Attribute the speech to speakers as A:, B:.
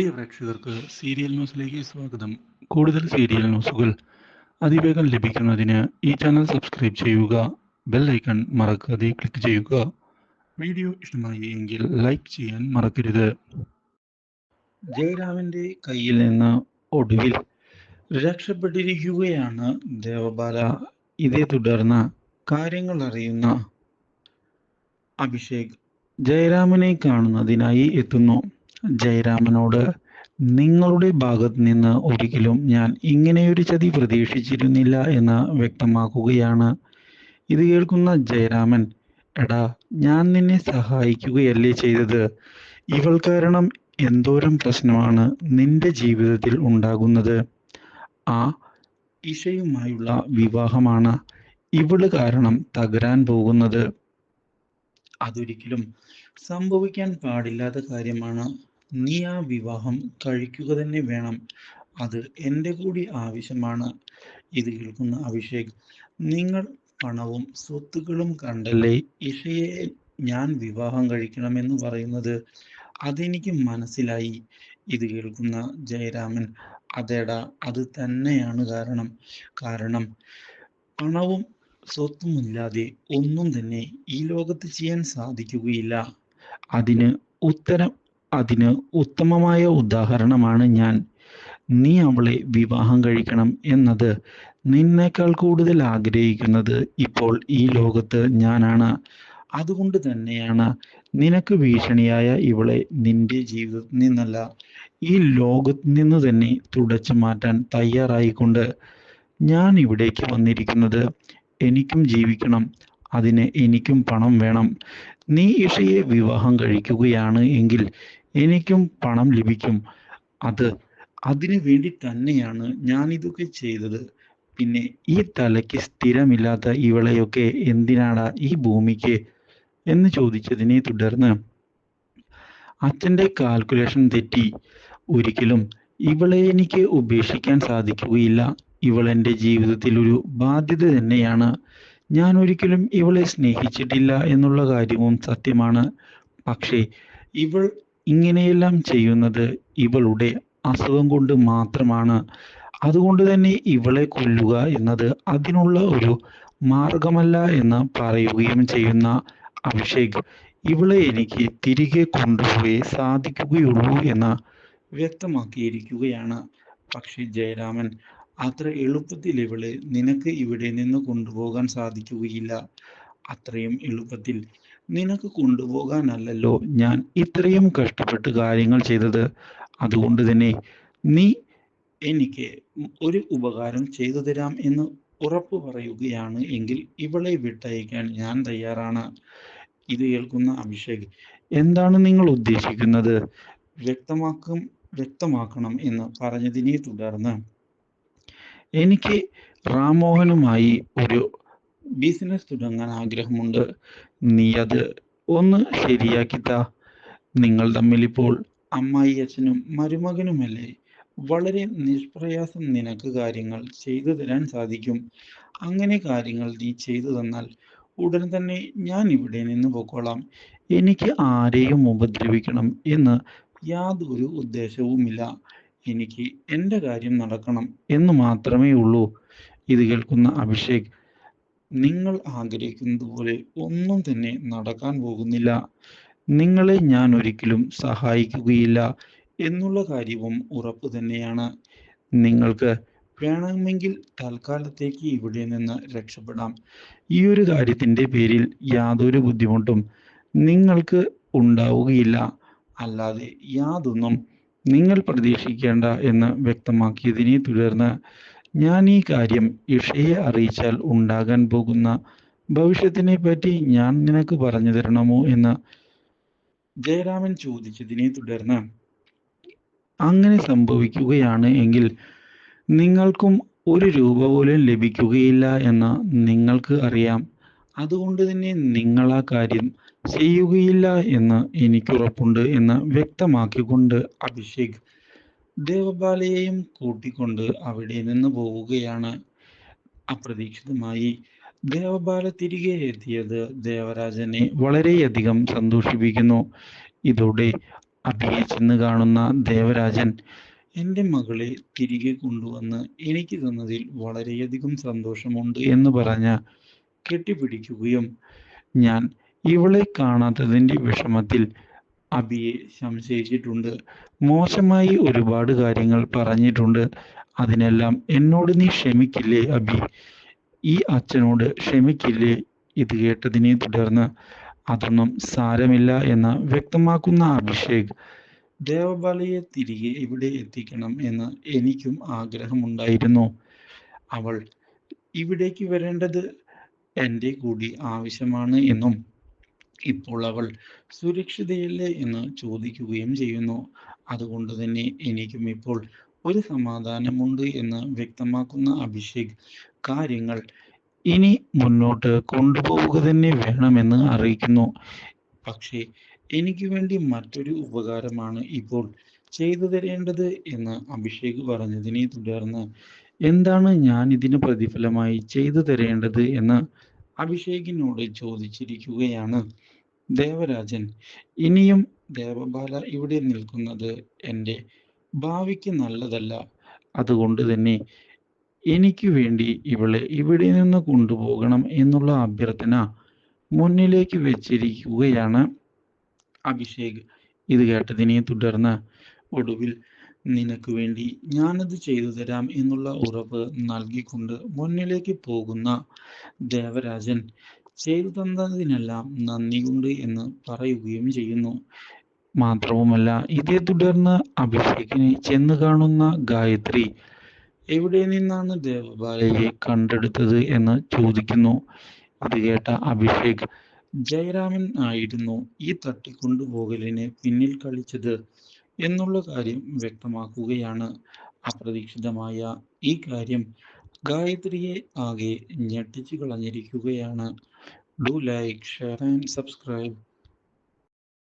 A: പ്രിയ പ്രേക്ഷകർക്ക് സീരിയൽ ന്യൂസിലേക്ക് സ്വാഗതം. കൂടുതൽ സീരിയൽ ന്യൂസുകൾ അതിവേഗം ലഭിക്കുന്നതിന് ഈ ചാനൽ സബ്സ്ക്രൈബ് ചെയ്യുക ബെൽ ഐക്കൺ മറക്കാതെ ക്ലിക്ക് ചെയ്യുക. വീഡിയോ ഇഷ്ടമായി എങ്കിൽ ലൈക്ക് ചെയ്യാൻ മറക്കരുത്. ജയരാമന്റെ കയ്യിൽ നിന്ന് ഒടുവിൽ രക്ഷപ്പെട്ടിരിക്കുകയാണ് ദേവബാല. ഇതേ തുടർന്ന് കാര്യങ്ങൾ അറിയുന്ന അഭിഷേക് ജയരാമനെ കാണുന്നതിനായി എത്തുന്നു. ജയരാമനോട് നിങ്ങളുടെ ഭാഗത്ത് നിന്ന് ഒരിക്കലും ഞാൻ ഇങ്ങനെയൊരു ചതി പ്രതീക്ഷിച്ചിരുന്നില്ല എന്ന് വ്യക്തമാക്കുകയാണ്. ഇത് കേൾക്കുന്ന ജയരാമൻ എടാ ഞാൻ നിന്നെ സഹായിക്കുകയല്ലേ ചെയ്തത്? ഇവൾ കാരണം എന്തോരം പ്രശ്നമാണ് നിന്റെ ജീവിതത്തിൽ ഉണ്ടാകുന്നത്. ആ ഇഷയുമായുള്ള വിവാഹമാണ് ഇവൾ കാരണം തകരാൻ പോകുന്നത്. അതൊരിക്കലും സംഭവിക്കാൻ പാടില്ലാത്ത കാര്യമാണ് നീ ആ വിവാഹം കഴിക്കുക തന്നെ വേണം. അത് എന്റെ കൂടി ആവശ്യമാണ്. ഇത് കേൾക്കുന്ന അഭിഷേക് നിങ്ങൾ പണവും സ്വത്തുക്കളും കണ്ടല്ലേ? ഇഷയെ ഞാൻ വിവാഹം കഴിക്കണമെന്ന് പറയുന്നത് അതെനിക്ക് മനസ്സിലായി. ഇത് കേൾക്കുന്ന ജയരാമൻ അതേടാ അത് തന്നെയാണ് കാരണം. കാരണം പണവും സ്വത്തുമില്ലാതെ ഒന്നും തന്നെ ഈ ലോകത്ത് ചെയ്യാൻ സാധിക്കുകയില്ല. അതിന് ഉത്തരം അതിന് ഉത്തമമായ ഉദാഹരണമാണ് ഞാൻ. നീ അവളെ വിവാഹം കഴിക്കണം എന്നത് നിന്നേക്കാൾ കൂടുതൽ ആഗ്രഹിക്കുന്നത് ഇപ്പോൾ ഈ ലോകത്ത് ഞാനാണ്. അതുകൊണ്ട് തന്നെയാണ് നിനക്ക് ഭീഷണിയായ ഇവളെ നിന്റെ ജീവിതത്തിൽ നിന്നല്ല ഈ ലോകത്ത് നിന്ന് തന്നെ തുടച്ചു മാറ്റാൻ തയ്യാറായിക്കൊണ്ട് ഞാൻ ഇവിടേക്ക് വന്നിരിക്കുന്നത്. എനിക്കും ജീവിക്കണം അതിന് എനിക്കും പണം വേണം. നീ ഇഷയെ വിവാഹം കഴിക്കുകയാണ് എങ്കിൽ എനിക്കും പണം ലഭിക്കും. അത് അതിനു വേണ്ടി തന്നെയാണ് ഞാൻ ഇതൊക്കെ ചെയ്തത്. പിന്നെ ഈ തലയ്ക്ക് സ്ഥിരമില്ലാത്ത ഇവളെയൊക്കെ എന്തിനാടാ ഈ ഭൂമിക്ക്? എന്ന് ചോദിച്ചതിനെ തുടർന്ന് അച്ഛന്റെ കാൽക്കുലേഷൻ തെറ്റി. ഒരിക്കലും ഇവളെ എനിക്ക് ഉപേക്ഷിക്കാൻ സാധിക്കുകയില്ല. ഇവൾ എന്റെ ജീവിതത്തിൽ ഒരു ബാധ്യത തന്നെയാണ്. ഞാൻ ഒരിക്കലും ഇവളെ സ്നേഹിച്ചിട്ടില്ല എന്നുള്ള കാര്യവും സത്യമാണ്. പക്ഷേ ഇവൾ ഇങ്ങനെയെല്ലാം ചെയ്യുന്നത് ഇവളുടെ അസുഖം കൊണ്ട് മാത്രമാണ്. അതുകൊണ്ട് തന്നെ ഇവളെ കൊല്ലുക എന്നത് അതിനുള്ള ഒരു മാർഗമല്ല എന്ന് പറയുകയും ചെയ്യുന്ന അഭിഷേക്. ഇവളെ എനിക്ക് തിരികെ കൊണ്ടുപോയി സാധിക്കുകയുള്ളൂ എന്ന് വ്യക്തമാക്കിയിരിക്കുകയാണ്. പക്ഷേ ജയരാമൻ അത്ര എളുപ്പത്തിൽ ഇവളെ നിനക്ക് ഇവിടെ നിന്ന് കൊണ്ടുപോകാൻ സാധിക്കുകയില്ല. അത്രയും എളുപ്പത്തിൽ നിനക്ക് കൊണ്ടുപോകാനല്ലല്ലോ ഞാൻ ഇത്രയും കഷ്ടപ്പെട്ട് കാര്യങ്ങൾ ചെയ്തത്. അതുകൊണ്ട് തന്നെ നീ എനിക്ക് ഒരു ഉപകാരം ചെയ്തു തരാം എന്ന് ഉറപ്പ് പറയുകയാണ് എങ്കിൽ ഇവളെ വിട്ടയക്കാൻ ഞാൻ തയ്യാറാണ്. ഇത് കേൾക്കുന്ന അഭിഷേക് എന്താണ് നിങ്ങൾ ഉദ്ദേശിക്കുന്നത്? വ്യക്തമാക്കും വ്യക്തമാക്കണം എന്ന് പറഞ്ഞതിനെ തുടർന്ന് എനിക്ക് റാംമോഹനുമായി ഒരു ബിസിനസ് തുടങ്ങാൻ ആഗ്രഹമുണ്ട്. നീ അത് ഒന്ന് ശരിയാക്കി താ നിങ്ങൾ തമ്മിൽ ഇപ്പോൾ അമ്മായി അച്ഛനും മരുമകനുമല്ലേ? വളരെ നിഷ്പ്രയാസം നിനക്ക് കാര്യങ്ങൾ ചെയ്തു തരാൻ സാധിക്കും. അങ്ങനെ കാര്യങ്ങൾ നീ ചെയ്തു തന്നാൽ ഉടൻ തന്നെ ഞാൻ ഇവിടെ നിന്ന് പൊക്കോളാം. എനിക്ക് ആരെയും ഉപദ്രവിക്കണം എന്ന് യാതൊരു ഉദ്ദേശവുമില്ല. എനിക്ക് എന്റെ കാര്യം നടക്കണം എന്ന് മാത്രമേ ഉള്ളൂ. ഇത് കേൾക്കുന്ന അഭിഷേക് നിങ്ങൾ ആഗ്രഹിക്കുന്നത് പോലെ ഒന്നും തന്നെ നടക്കാൻ പോകുന്നില്ല. നിങ്ങളെ ഞാൻ ഒരിക്കലും സഹായിക്കുകയില്ല എന്നുള്ള കാര്യവും ഉറപ്പ് തന്നെയാണ്. നിങ്ങൾക്ക് വേണമെങ്കിൽ തൽക്കാലത്തേക്ക് ഇവിടെ നിന്ന് രക്ഷപ്പെടാം. ഈ ഒരു കാര്യത്തിന്റെ പേരിൽ യാതൊരു ബുദ്ധിമുട്ടും നിങ്ങൾക്ക് ഉണ്ടാവുകയില്ല. അല്ലാതെ യാതൊന്നും നിങ്ങൾ പ്രതീക്ഷിക്കേണ്ട എന്ന് വ്യക്തമാക്കിയതിനെ തുടർന്ന് ഞാൻ ഈ കാര്യം ഇഷയെ അറിയിച്ചാൽ ഉണ്ടാകാൻ പോകുന്ന ഭവിഷ്യത്തിനെ പറ്റി ഞാൻ നിനക്ക് പറഞ്ഞു തരണമോ എന്ന് ജയരാമൻ ചോദിച്ചതിനെ തുടർന്ന് അങ്ങനെ സംഭവിക്കുകയാണ് എങ്കിൽ നിങ്ങൾക്കും ഒരു രൂപ പോലും ലഭിക്കുകയില്ല എന്ന് നിങ്ങൾക്ക് അറിയാം. അതുകൊണ്ട് തന്നെ നിങ്ങൾ ആ കാര്യം ചെയ്യുകയില്ല എന്ന് എനിക്കുറപ്പുണ്ട് എന്ന് വ്യക്തമാക്കിക്കൊണ്ട് അഭിഷേക് ദേവബാലയെയും കൂട്ടിക്കൊണ്ട് അവിടെ നിന്ന് പോവുകയാണ്. അപ്രതീക്ഷിതമായി ദേവബാല തിരികെ എത്തിയത് ദേവരാജനെ വളരെയധികം സന്തോഷിപ്പിക്കുന്നു. ഇതോടെ അഭിയെ ചെന്ന് കാണുന്ന ദേവരാജൻ എന്റെ മകളെ തിരികെ കൊണ്ടുവന്ന് എനിക്ക് തന്നതിൽ വളരെയധികം സന്തോഷമുണ്ട് എന്ന് പറഞ്ഞ് കെട്ടിപ്പിടിക്കുകയും ഞാൻ ഇവളെ കാണാത്തതിന്റെ വിഷമത്തിൽ അബിയെ സംശയിച്ചിട്ടുണ്ട്. മോശമായി ഒരുപാട് കാര്യങ്ങൾ പറഞ്ഞിട്ടുണ്ട്. അതിനെല്ലാം എന്നോട് നീ ക്ഷമിക്കില്ലേ അബി? ഈ അച്ഛനോട് ക്ഷമിക്കില്ലേ? ഇത് കേട്ടതിനെ തുടർന്ന് അതൊന്നും സാരമില്ല എന്ന് വ്യക്തമാക്കുന്ന അഭിഷേക് ദേവബാലയെ തിരികെ ഇവിടെ എത്തിക്കണം എന്ന് എനിക്കും ആഗ്രഹമുണ്ടായിരുന്നു. അവൾ ഇവിടേക്ക് വരേണ്ടത് എന്റെ കൂടി ആവശ്യമാണ് എന്നും ഇപ്പോൾ അവൾ സുരക്ഷിതയല്ലേ എന്ന് ചോദിക്കുകയും ചെയ്യുന്നു. അതുകൊണ്ട് തന്നെ എനിക്കും ഇപ്പോൾ ഒരു സമാധാനമുണ്ട് എന്ന് വ്യക്തമാക്കുന്ന അഭിഷേക് കാര്യങ്ങൾ ഇനി മുന്നോട്ട് കൊണ്ടുപോവുക തന്നെ വേണമെന്ന് അറിയിക്കുന്നു. പക്ഷേ എനിക്ക് വേണ്ടി മറ്റൊരു ഉപകാരമാണ് ഇപ്പോൾ ചെയ്തു തരേണ്ടത് എന്ന് അഭിഷേക് പറഞ്ഞതിനെ തുടർന്ന് എന്താണ് ഞാൻ ഇതിന് പ്രതിഫലമായി ചെയ്തു തരേണ്ടത്? എന്ന് അഭിഷേകിനോട് ചോദിച്ചിരിക്കുകയാണ് ദേവരാജൻ ഇനിയും ദേവബാല ഇവിടെ നിൽക്കുന്നത് എന്റെ ഭാവിക്ക് നല്ലതല്ല. അതുകൊണ്ട് തന്നെ എനിക്ക് വേണ്ടി ഇവളെ ഇവിടെ നിന്ന് കൊണ്ടുപോകണം എന്നുള്ള അഭ്യർത്ഥന മുന്നിലേക്ക് വെച്ചിരിക്കുകയാണ് അഭിഷേക്. ഇത് കേട്ടതിനെ തുടർന്ന് ഒടുവിൽ നിനക്ക് വേണ്ടി ഞാനത് ചെയ്തു തരാം എന്നുള്ള ഉറപ്പ് നൽകിക്കൊണ്ട് മുന്നിലേക്ക് പോകുന്ന ദേവരാജൻ ചെയ്തു തന്നതിനെല്ലാം നന്ദിയുണ്ട് എന്ന് പറയുകയും ചെയ്യുന്നു. മാത്രവുമല്ല ഇതേ തുടർന്ന് അഭിഷേകിനെ ചെന്ന് കാണുന്ന ഗായത്രി എവിടെ നിന്നാണ് ദേവബാലയെ കണ്ടെടുത്തത് എന്ന് ചോദിക്കുന്നു. അത് കേട്ട അഭിഷേക് ജയരാമൻ ആയിരുന്നു ഈ തട്ടിക്കൊണ്ടുപോകലിനെ പിന്നിൽ കളിച്ചത്. എന്നുള്ള കാര്യം വ്യക്തമാക്കുകയാണ് അപ്രതീക്ഷിതമായ ഈ കാര്യം. ഗായത്രിയെ ആകെ ഞെട്ടിച്ചു കളഞ്ഞിരിക്കുകയാണ്. Do like share and subscribe